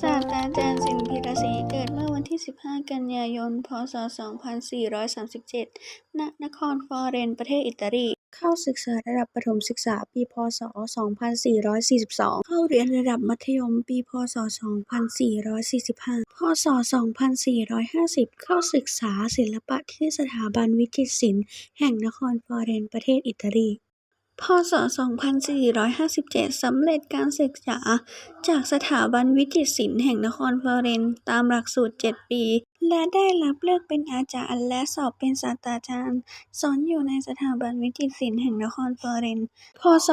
ศาสตราจารย์สินพิรศรีเกิดเมื่อวันที่ 15 กันยายน พ.ศ.2437 ณ นครฟอเรน ประเทศอิตาลี เข้าศึกษาระดับประถมศึกษาปี พ.ศ.2442 เข้าเรียนระดับมัธยมปี พ.ศ.2445 พ.ศ.2450 เข้าศึกษาศิลปะที่สถาบันวิจิตรศิลป์แห่งนครฟอเรน ประเทศอิตาลี พ.ศ.2457 สำเร็จการศึกษา จากสถาบันวิจิตรศิลป์แห่งนครฟลอเรนซ์ตามหลักสูตร 7 ปี และได้รับเลือกเป็นอาจารย์และสอบเป็นศาสตราจารย์ สอนอยู่ในสถาบันวิจิตรศิลป์แห่งนครฟลอเรนซ์พ.ศ.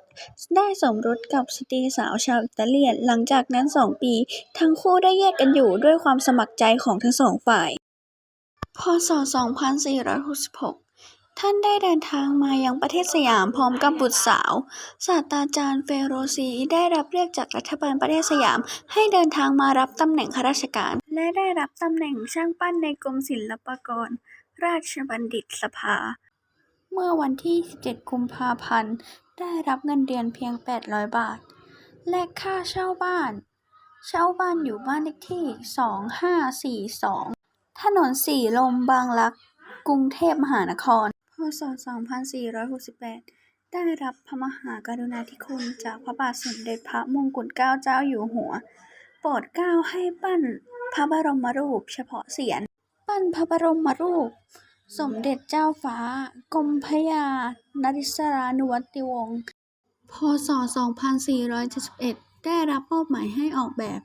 2461 ได้สมรสกับสตรีสาวชาวอิตาเลียน หลังจากนั้น 2 ปี ทั้งคู่ได้แยกกันอยู่ด้วยความสมัครใจของทั้งสองฝ่าย พ.ศ.2466 ท่านได้เดินทางมายังประเทศสยามพร้อมกับบุตรสาว ศาสตราจารย์เฟโรซีได้รับเลือกจากรัฐบาลประเทศสยาม ให้เดินทางมารับตำแหน่งข้าราชการ และได้รับตำแหน่งช่างปั้นในกรมศิลปากร ราชบัณฑิตสภา เมื่อวันที่ 17 กุมภาพันธ์ ได้รับเงินเดือนเพียง 800 บาท และค่าเช่าบ้าน เช่าบ้านอยู่บ้านเลขที่ 2542 ถนนสีลมบางรักกรุงเทพมหานคร. ศ.2468 ได้รับพระมหากรุณาธิคุณจากพระบาทสมเด็จพระมงกุฎเกล้าเจ้าอยู่หัว โปรดเกล้าให้ปั้นพระบรมรูปเฉพาะเสียร ปั้นพระบรมรูป สมเด็จเจ้าฟ้า กรมพยา นริศรานุวัติวงศ์ พ.ศ.2471 ได้รับมอบหมายให้ออกแบบ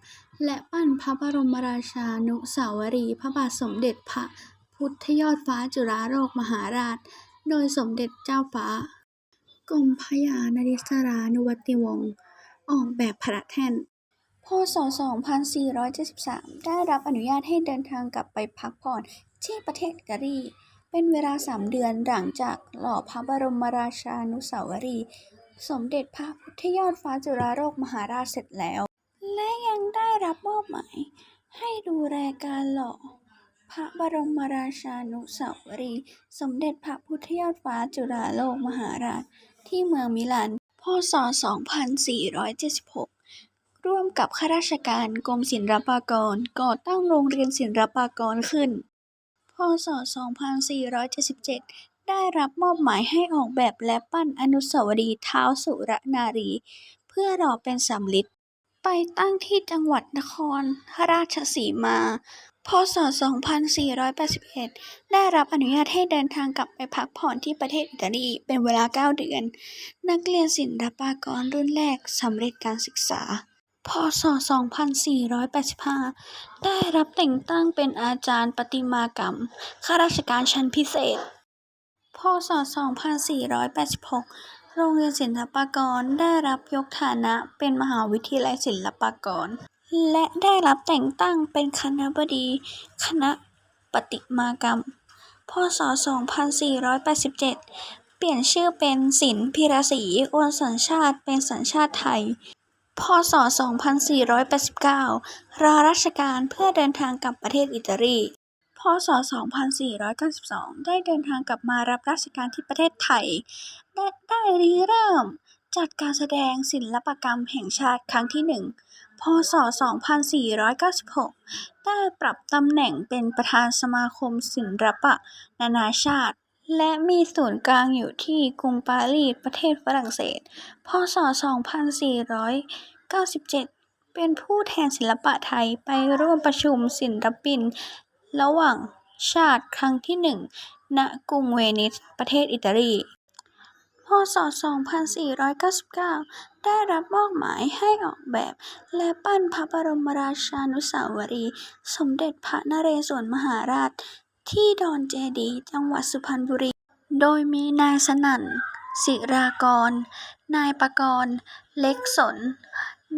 และปั้นพระบรมราชานุสาวรีย์พระบาทสมเด็จพระพุทธยอดฟ้าจุฬาโลกมหาราช โดยสมเด็จเจ้าฟ้ากรมพระยานริศรานุวัติวงศ์ออกแบบพระแท่น พ.ศ.2473 ได้รับอนุญาตให้เดินทางกลับไปพักผ่อนที่ประเทศอิตาลีเป็นเวลา3เดือนหลังจากหล่อพระบรมราชานุสาวรีย์สมเด็จพระพุทธยอดฟ้าจุฬาโลกมหาราชเสร็จแล้ว และยังได้รับมอบหมายให้ดูแลการหล่อ ระบรมราชานุสาวรีย์สมเด็จพระพุทธยอดฟ้าจุฬาโลกมหาราช ที่เมืองมิลาน พ.ศ.2476 ร่วมกับข้าราชการกรมศิลปากร ก่อตั้งโรงเรียนศิลปากรขึ้น พ.ศ.2477ได้รับมอบหมายให้ออกแบบและปั้นอนุสาวรีย์เท้าสุรนารี เพื่อหล่อเป็นสำริดไปตั้งที่จังหวัดนครราชสีมา พ.ศ.2481 ได้รับอนุญาตให้เดินทางกลับไปพักผ่อนที่ประเทศอิตาลีเป็นเวลา 9 เดือน นักเรียนศิลปากรรุ่นแรกสำเร็จการศึกษา พ.ศ.2485 ได้รับแต่งตั้งเป็นอาจารย์ประติมากรรม ข้าราชการชั้นพิเศษ พ.ศ.2486โรงเรียนศิลปากรได้รับยกฐานะเป็นมหาวิทยาลัยศิลปากร และได้รับแต่งตั้งเป็นคณบดี คณะประติมากรรม พ.ศ.2487 เปลี่ยนชื่อเป็นสินพิรศรีโอนสัญชาติเป็นสัญชาติไทย พ.ศ.2489ลาราชการเพื่อเดินทางกลับประเทศอิตาลี พ.ศ.2492 ได้เดินทางกลับมารับราชการที่ประเทศไทยและได้ริเริ่มจัดการแสดงศิลปกรรมแห่งชาติครั้งที่หนึ่ง พ.ศ.2496 ได้ปรับตำแหน่งเป็นประธานสมาคมศิลปะ นานาชาติ และมีศูนย์กลางอยู่ที่กรุงปารีสประเทศฝรั่งเศส พ.ศ.2497 เป็นผู้แทนศิลปะไทยไปร่วมประชุมศิลปิน ระหว่างชาติครั้งที่หนึ่งณกรุงเวนิสประเทศอิตาลี พ.ศ.2499 ได้รับมอบหมายให้ออกแบบ และปั้นพระบรมราชานุสาวรีย์สมเด็จพระนเรศวรมหาราช ที่ดอนเจดีย์จังหวัดสุพรรณบุรี โดยมีนายสนั่น ศิรากร นายประกรณ์ เล็กสน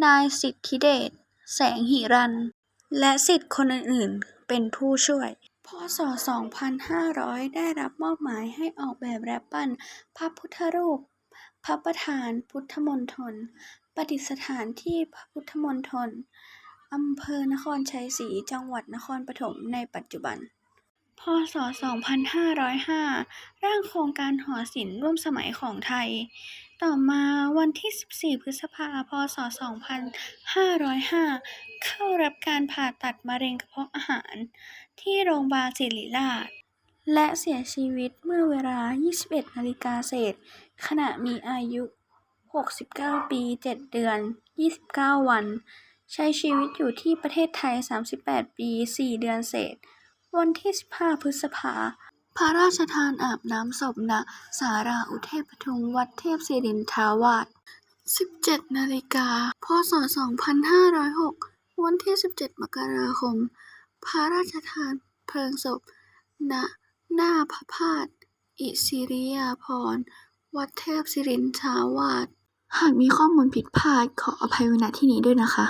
นายสิทธิเดช แสงหิรัญและศิษย์คนอื่นๆ เป็นผู้ช่วย พ.ศ.2500 ได้รับมอบหมายให้ออกแบบและปั้นพระพุทธรูป พระประธานพุทธมณฑลประดิษฐานที่พระพุทธมณฑลอำเภอนครชัยศรีจังหวัดนครปฐมในปัจจุบัน พ.ศ.2505 ร่างโครงการหอศิลป์ร่วมสมัยของไทย ต่อมาวันที่ 14 พฤษภาคมพ.ศ.2505 เข้ารับการผ่าตัดมะเร็งกระเพาะอาหาร ที่โรงพยาบาลศิริราช และเสียชีวิตเมื่อเวลา 21 นาฬิกาเศษ ขณะมีอายุ 69 ปี 7 เดือน 29 วัน ใช้ชีวิตอยู่ที่ประเทศไทย 38 ปี 4 เดือนเศษ วันที่ 15 พฤษภาพระราชทานอาบน้ำศพณศาลาอุเทศปทุมวัดเทพศิรินทราวาส17 นาฬิกา พ.ศ.2506 วันที่ 17 มกราคม พระราชทานเพลิงศพ ณ หน้าพระธาตุอิสิริยาภรณ์ วัดเทพศิรินทราวาส หากมีข้อมูลผิดพลาดขออภัยไว้ณที่นี้ด้วยนะคะ